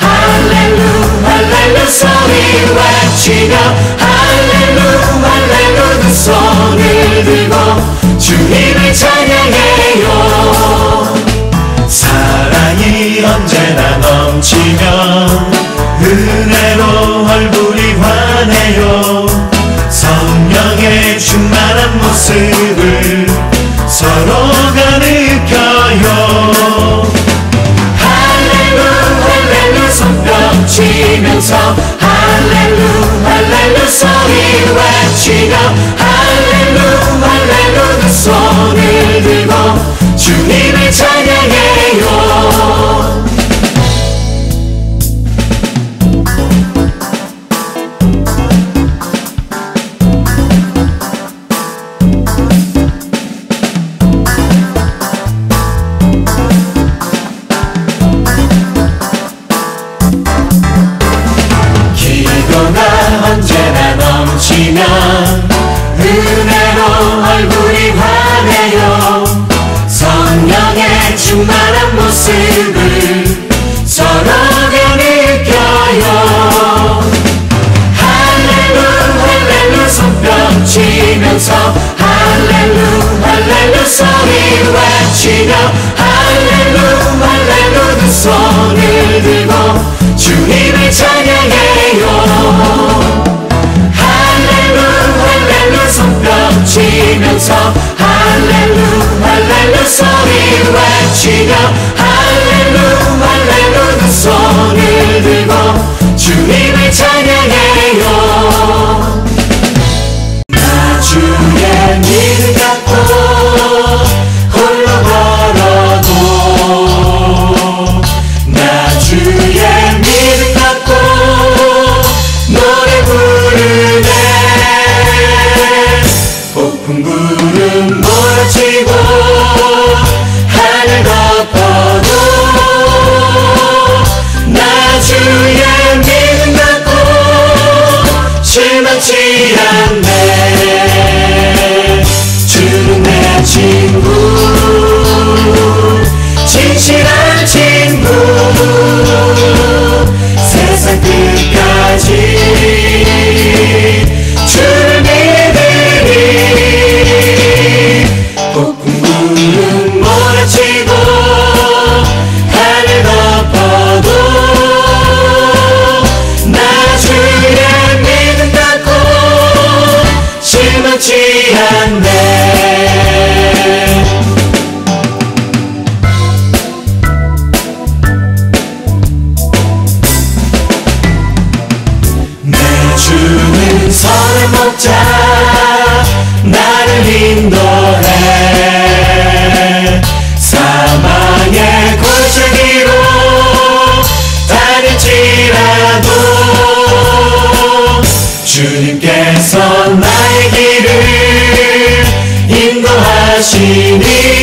할렐루 할렐루 소리 외치며 할렐루 할렐루 두 손을 들고 주님을 찬양해요. 사랑이 언제나 넘치면 치면서 할렐루 할렐루 소리 외치며 할렐루 할렐루 두 손을 들고 주님을 찬양해요 충만한 모습을 서로가 느껴요. 할렐루 할렐루 손뼉 치면서 할렐루 할렐루 소리 외치며 할렐루 할렐루 두 손을 들고 주님을 찬양해요. 할렐루 할렐루 손뼉 치면서 할렐루 할렐루 나를 인도해. 사망의 골짜기로 다닐지라도 주님께서 나의 길을 인도하시니